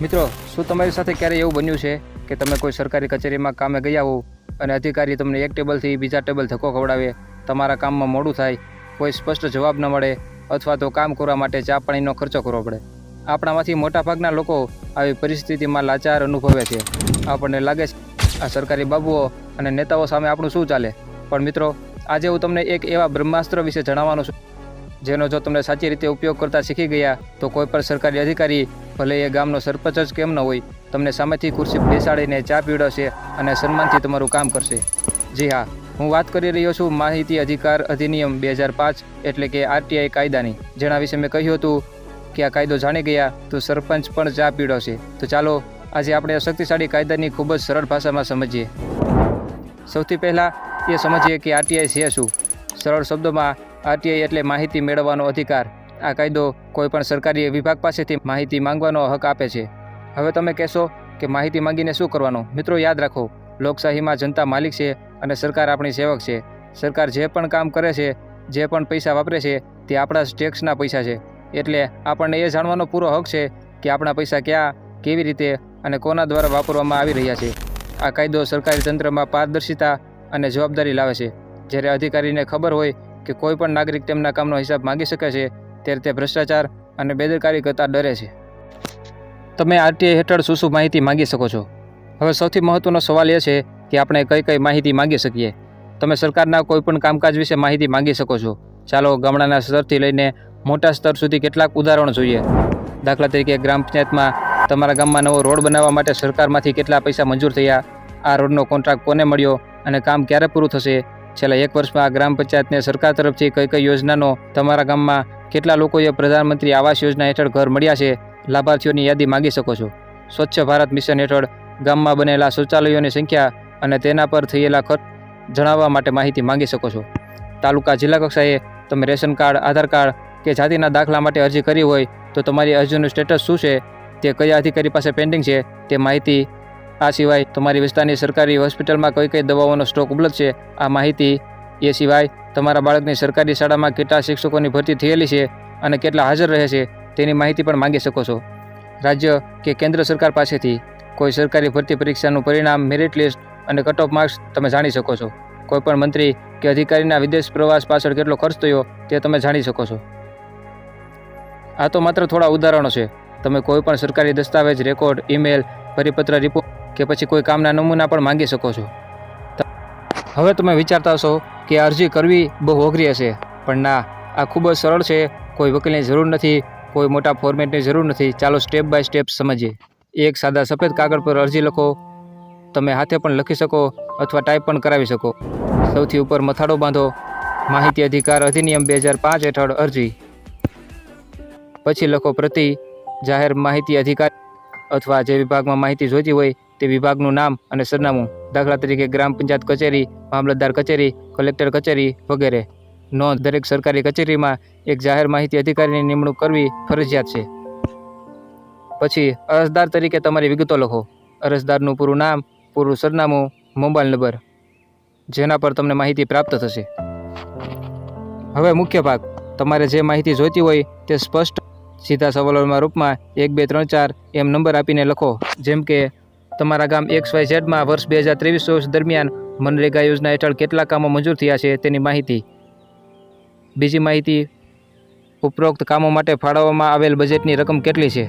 મિત્રો, શું તમારી સાથે ક્યારેય એવું બન્યું છે કે તમે કોઈ સરકારી કચેરીમાં કામે ગયા હો અને અધિકારી તમને એક ટેબલથી બીજા ટેબલ ધક્કો ખવડાવે, તમારા કામમાં મોડું થાય, કોઈ સ્પષ્ટ જવાબ ન મળે અથવા તો કામ કરવા માટે ચા પાણીનો ખર્ચો કરવો પડે? આપણામાંથી મોટાભાગના લોકો આવી પરિસ્થિતિમાં લાચાર અનુભવે છે. આપણને લાગે છે, આ સરકારી બાબુઓ અને નેતાઓ સામે આપણું શું ચાલે? પણ મિત્રો, આજે હું તમને એક એવા બ્રહ્માસ્ત્ર વિશે જણાવવાનો છું, જેનો જો તમને સાચી રીતે ઉપયોગ કરતા શીખી ગયા, તો કોઈ પણ સરકારી અધિકારી ભલે એ ગામનો સરપંચ જ કેમ ન હોય, તમને સામેથી ખુરશી બેસાડીને ચા પીવડાવશે અને સન્માનથી તમારું કામ કરશે. જી હા, હું વાત કરી રહ્યો છું માહિતી અધિકાર અધિનિયમ બે હજાર પાંચ એટલે કે આરટીઆઈ કાયદાની. જેના વિશે મેં કહ્યું હતું કે આ કાયદો જાણી ગયા તો સરપંચ પણ ચા પીવડાવશે. તો ચાલો, આજે આપણે શક્તિશાળી કાયદાની ખૂબ જ સરળ ભાષામાં સમજીએ. સૌથી પહેલાં એ સમજીએ કે આરટીઆઈ છે શું? સરળ શબ્દોમાં આરટીઆઈ એટલે માહિતી મેળવવાનો અધિકાર. આ કાયદો કોઈપણ સરકારી વિભાગ પાસેથી માહિતી માંગવાનો હક આપે છે. હવે તમે કહેશો કે માહિતી માંગીને શું કરવાનું? મિત્રો, યાદ રાખો, લોકશાહીમાં જનતા માલિક છે અને સરકાર આપણી સેવક છે. સરકાર જે પણ કામ કરે છે, જે પણ પૈસા વાપરે છે, તે આપણા ટેક્સના પૈસા છે. એટલે આપણને એ જાણવાનો પૂરો હક છે કે આપણા પૈસા ક્યાં, કેવી રીતે અને કોના દ્વારા વાપરવામાં આવી રહ્યા છે. આ કાયદો સરકારી તંત્રમાં પારદર્શિતા અને જવાબદારી લાવે છે. જ્યારે અધિકારીને ખબર હોય કે કોઈ પણ નાગરિક તેમના કામનો હિસાબ માંગી શકે છે તે ભ્રષ્ટાચાર અને બેદરકારી કરતાં ડરે છે. તમે આરટીઆઈ હેઠળ શું શું માહિતી માંગી શકો છો? હવે સૌથી મહત્ત્વનો સવાલ એ છે કે આપણે કઈ કઈ માહિતી માંગી શકીએ. તમે સરકારના કોઈપણ કામકાજ વિશે માહિતી માંગી શકો છો. ચાલો ગામડાના સ્તરથી લઈને મોટા સ્તર સુધી કેટલાક ઉદાહરણો જોઈએ. દાખલા તરીકે ગ્રામ પંચાયતમાં તમારા ગામમાં નવો રોડ બનાવવા માટે સરકારમાંથી કેટલા પૈસા મંજૂર થયા? આ રોડનો કોન્ટ્રાક્ટ કોને મળ્યો અને કામ ક્યારે પૂરું થશે? છેલ્લા એક વર્ષમાં આ ગ્રામ પંચાયતને સરકાર તરફથી કઈ કઈ યોજનાનો તમારા ગામમાં કેટલા લોકોએ પ્રધાનમંત્રી આવાસ યોજના હેઠળ ઘર મળ્યા છે, લાભાર્થીઓની યાદી માંગી શકો છો? સ્વચ્છ ભારત મિશન હેઠળ ગામમાં બનેલા શૌચાલયોની સંખ્યા અને તેના પર થયેલા ખર્ચ જણાવવા માટે માહિતી માંગી શકો છો. તાલુકા જિલ્લા કક્ષાએ તમે રેશન કાર્ડ, આધાર કાર્ડ કે જાતિના દાખલા માટે અરજી કરી હોય તો તમારી અરજીનું સ્ટેટસ શું છે, તે કયા અધિકારી પાસે પેન્ડિંગ છે, તે માહિતી આ સિવાય તમારી વિસ્તારની સરકારી હોસ્પિટલમાં કઈ કઈ દવાઓનો સ્ટોક ઉપલબ્ધ છે, આ માહિતી એ સિવાય તમારા બાળકની સરકારી શાળામાં કેટલા શિક્ષકોની ભરતી થયેલી છે અને કેટલા હાજર રહે છે, તેની માહિતી પણ માંગી શકો છો. રાજ્ય કે કેન્દ્ર સરકાર પાસેથી કોઈ સરકારી ભરતી પરીક્ષાનું પરિણામ મેરિટ લિસ્ટ અને કટ ઓફ માર્ક્સ તમે જાણી શકો છો. કોઈપણ મંત્રી કે અધિકારીના વિદેશ પ્રવાસ પાછળ કેટલો ખર્ચ થયો, તે તમે જાણી શકો છો. આ તો માત્ર થોડા ઉદાહરણો છે. તમે કોઈપણ સરકારી દસ્તાવેજ રેકોર્ડ ઈમેલ પરિપત્ર રિપોર્ટ કે પછી કોઈ કામના નમૂના પણ માંગી શકો છો. હવે તમે વિચારતા હશો કે અરજી કરવી બહુ અઘરી હશે. પણ ના, આ ખૂબ જ સરળ છે. કોઈ વકીલની જરૂર નથી, કોઈ મોટા ફોર્મેટની જરૂર નથી. ચાલો સ્ટેપ બાય સ્ટેપ સમજીએ. એક સાદા સફેદ કાગળ પર અરજી લખો. તમે હાથે પણ લખી શકો અથવા ટાઈપ પણ કરાવી શકો. સૌથી ઉપર મથાળો બાંધો. માહિતી અધિકાર અધિનિયમ બે હજાર પાંચ હેઠળ અરજી. પછી લખો પ્રતિ જાહેર માહિતી અધિકાર અથવા જે વિભાગમાં માહિતી જોઈતી હોય તે વિભાગનું નામ અને સરનામું. દાખલા તરીકે ગ્રામ પંચાયત કચેરી, મામલતદાર કચેરી, કલેક્ટર કચેરી વગેરે. નોંધ, દરેક સરકારી કચેરીમાં એક જાહેર માહિતી અધિકારીની નિમણૂક કરવી ફરજિયાત છે. પછી, અરજદાર તરીકે તમારી વિગતો લખો. અરજદારનું પૂરું નામ, પૂરું સરનામું, મોબાઈલ નંબર. જેના પર તમને માહિતી પ્રાપ્ત થશે. હવે મુખ્ય ભાગ. તમારે જે માહિતી જોઈતી હોય તે સ્પષ્ટ, સીધા સવાલોના રૂપમાં એક બે ત્રણ ચાર એમ નંબર આપીને લખો. જેમ કે તમારા ગામ એક્સ વાય ઝેડમાં વર્ષ બે હજાર ત્રેવીસ ચોવીસ દરમિયાન મનરેગા યોજના હેઠળ કેટલા કામો મંજૂર થયા છે તેની માહિતી. બીજી માહિતી, ઉપરોક્ત કામો માટે ફાળવવામાં આવેલ બજેટની રકમ કેટલી છે?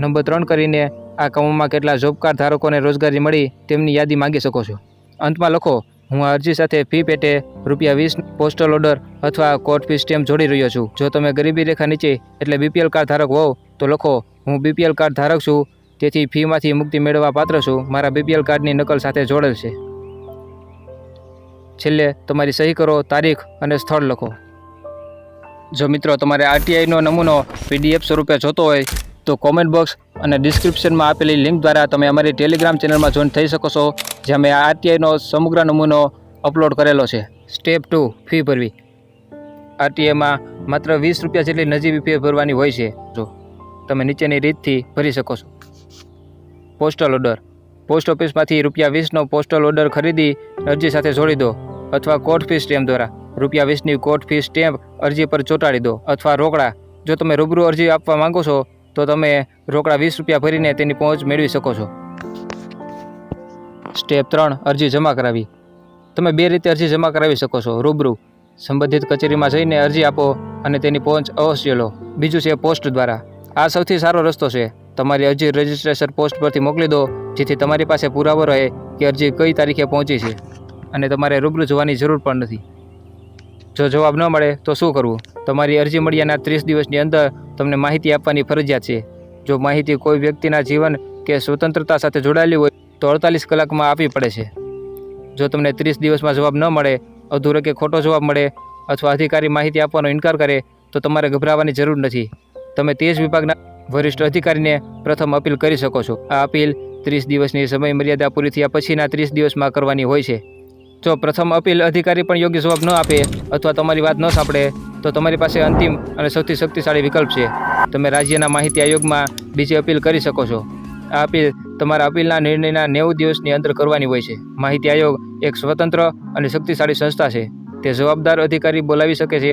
નંબર ત્રણ કરીને, આ કામોમાં કેટલા જોબ કાર્ડ ધારકોને રોજગારી મળી તેમની યાદી માંગી શકો છો? અંતમાં લખો, હું આ અરજી સાથે ફી પેટે રૂપિયા વીસ પોસ્ટલ ઓર્ડર અથવા કોર્ટ ફી સ્ટેમ્પ જોડી રહ્યો છું. જો તમે ગરીબી રેખા નીચે એટલે બીપીએલ કાર્ડ ધારક હોવ, તો લખો, હું બીપીએલ કાર્ડ ધારક છું તેથી ફીમાંથી મુક્તિ મેળવવા પાત્ર છું. મારા બીપીએલ કાર્ડની નકલ સાથે જોડેલ છે. છેલ્લે તમારી સહી કરો, તારીખ અને સ્થળ લખો. જો મિત્રો તમારે આરટીઆઈનો નમૂનો પીડીએફ સ્વરૂપે જોતો હોય, તો કોમેન્ટ બોક્સ અને ડિસ્ક્રિપ્શનમાં આપેલી લિંક દ્વારા તમે અમારી ટેલિગ્રામ ચેનલમાં જોઈન થઈ શકો છો, જ્યાં મેં આરટીઆઈનો સમગ્ર નમૂનો અપલોડ કરેલો છે. સ્ટેપ ટુ ફી ભરવી. આરટીઆઈમાં માત્ર વીસ રૂપિયા જેટલી નજીવી ફી ભરવાની હોય છે. જો તમે નીચેની રીતથી ભરી શકો છો. Postal order. પોસ્ટ ઓફિસમાંથી રૂપિયા વીસનો પોસ્ટલ ઓર્ડર ખરીદી, અરજી સાથે જોડી દો અથવા કોર્ટ ફી સ્ટેમ્પ દ્વારા. રૂપિયા વીસની કોર્ટ ફી સ્ટેમ્પ અરજી પર ચોંટાડી દો અથવા રોકડા. જો તમે રૂબરૂ અરજી આપવા માંગો છો, તો તમે રોકડા વીસ રૂપિયા ભરીને તેની પહોંચ મેળવી શકો છો. સ્ટેપ ત્રણ, અરજી જમા કરાવી. તમે બે રીતે અરજી જમા કરાવી શકો છો, રૂબરૂ. સંબંધિત કચેરીમાં જઈને અરજી આપો અને તેની પહોંચ અવશ્ય લો. બીજું છે પોસ્ટ દ્વારા. આ સૌથી સારો રસ્તો છે. તમારી અરજી રજિસ્ટ્રેશન પોસ્ટ પરથી મોકલી દો, જેથી તમારી પાસે પુરાવો રહે કે અરજી કઈ તારીખે પહોંચી છે. અને તમારે રૂબરૂ જવાની જરૂર પણ નથી. જો જવાબ ન મળે, તો શું કરવું? તમારી અરજી મળ્યાના ત્રીસ દિવસની અંદર તમને માહિતી આપવાની ફરજિયાત છે. જો માહિતી કોઈ વ્યક્તિના જીવન કે સ્વતંત્રતા સાથે જોડાયેલી હોય, તો અડતાલીસ કલાકમાં આપવી પડે છે. જો તમને ત્રીસ દિવસમાં જવાબ ન મળે, અધૂરો કે ખોટો જવાબ મળે અથવા અધિકારી માહિતી આપવાનો ઇનકાર કરે, તો તમારે ગભરાવાની જરૂર નથી. તમે તે જ વિભાગના વરિષ્ઠ અધિકારીને પ્રથમ અપીલ કરી શકો છો. આ અપીલ ત્રીસ દિવસની સમય મર્યાદા પૂરી થયા પછીના ત્રીસ દિવસમાં કરવાની હોય છે. જો પ્રથમ અપીલ અધિકારી પણ યોગ્ય જવાબ ન આપે અથવા તમારી વાત ન સાંભળે, તો તમારી પાસે અંતિમ અને સૌથી શક્તિશાળી વિકલ્પ છે. તમે રાજ્યના માહિતી આયોગમાં બીજી અપીલ કરી શકો છો. આ અપીલ તમારા અપીલના નિર્ણયના નેવું દિવસની અંદર કરવાની હોય છે. માહિતી આયોગ એક સ્વતંત્ર અને શક્તિશાળી સંસ્થા છે. તે જવાબદાર અધિકારી બોલાવી શકે છે.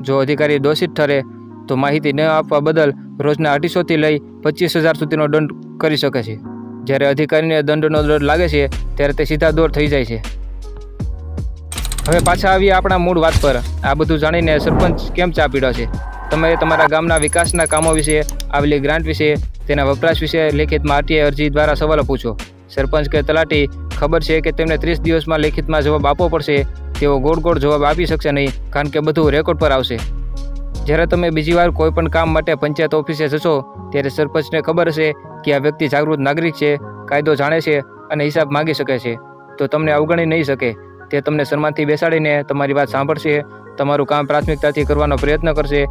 જો અધિકારી દોષિત ઠરે, તો માહિતી ન આપવા બદલ રોજના અઢીસોથી લઈ પચીસ હજાર સુધીનો દંડ કરી શકે છે. જ્યારે અધિકારીને દંડનો દંડ લાગે છે, ત્યારે તે સીધા દોર થઈ જાય છે. હવે પાછા આવીએ આપણા મૂળ વાત પર. આ બધું જાણીને સરપંચ કેમ ચા પીડો છે? તમે તમારા ગામના વિકાસના કામો વિશે, આવેલી ગ્રાન્ટ વિશે, તેના વપરાશ વિશે લેખિતમાં આરટીઆઈ અરજી દ્વારા સવાલો પૂછો. સરપંચ કે તલાટી, ખબર છે કે તેમને ત્રીસ દિવસમાં લેખિતમાં જવાબ આપવો પડશે, તેઓ ગોળ ગોળ જવાબ આપી શકશે નહીં, કારણ કે બધું રેકોર્ડ પર આવશે. જ્યારે તમે બીજી વાર કોઈ પણ કામ માટે પંચાયત ઓફિસે જશો, ત્યારે સરપંચને ખબર હશે કે આ વ્યક્તિ જાગૃત નાગરિક છે, કાયદો જાણે છે અને હિસાબ માગી શકે છે. તો તમને અવગણી નહીં શકે. તે તમને સન્માનથી બેસાડીને તમારી વાત સાંભળશે, તમારું કામ પ્રાથમિકતાથી કરવાનો પ્રયત્ન કરશે.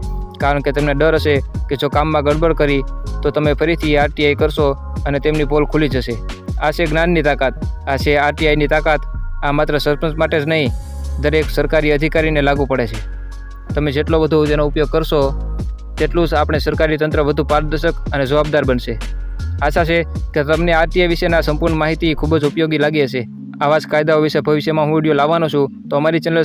કારણ કે તમને ડર હશે કે જો કામમાં ગડબડ કરી, તો તમે ફરીથી આરટીઆઈ કરશો અને તેમની પોલ ખુલી જશે. આ છે જ્ઞાનની તાકાત. આ છે આરટીઆઈની તાકાત. આ માત્ર સરપંચ માટે જ નહીં, દરેક સરકારી અધિકારીને લાગુ પડે છે. તમે જેટલો વધુ તેનો ઉપયોગ કરશો, તેટલું જ આપણે સરકારી તંત્ર વધુ પારદર્શક અને જવાબદાર બનશે. આશા છે કે તમને આરટીઆઈ વિશેના સંપૂર્ણ માહિતી ખૂબ જ ઉપયોગી લાગી હશે. આવા જ કાયદાઓ વિશે ભવિષ્યમાં હું વીડિયો લાવવાનો છું. તો અમારી ચેનલ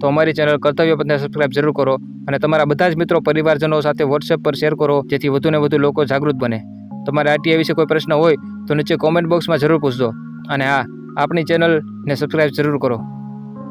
તો અમારી ચેનલ કર્તવ્ય પદને સબસ્ક્રાઇબ જરૂર કરો અને તમારા બધા જ મિત્રો પરિવારજનો સાથે વોટ્સએપ પર શેર કરો, જેથી વધુને વધુ લોકો જાગૃત બને. તમારે આરટીઆઈ વિશે કોઈ પ્રશ્ન હોય તો નીચે કોમેન્ટ બોક્સમાં જરૂર પૂછજો. અને હા આપણી ચેનલને સબસ્ક્રાઇબ જરૂર કરો.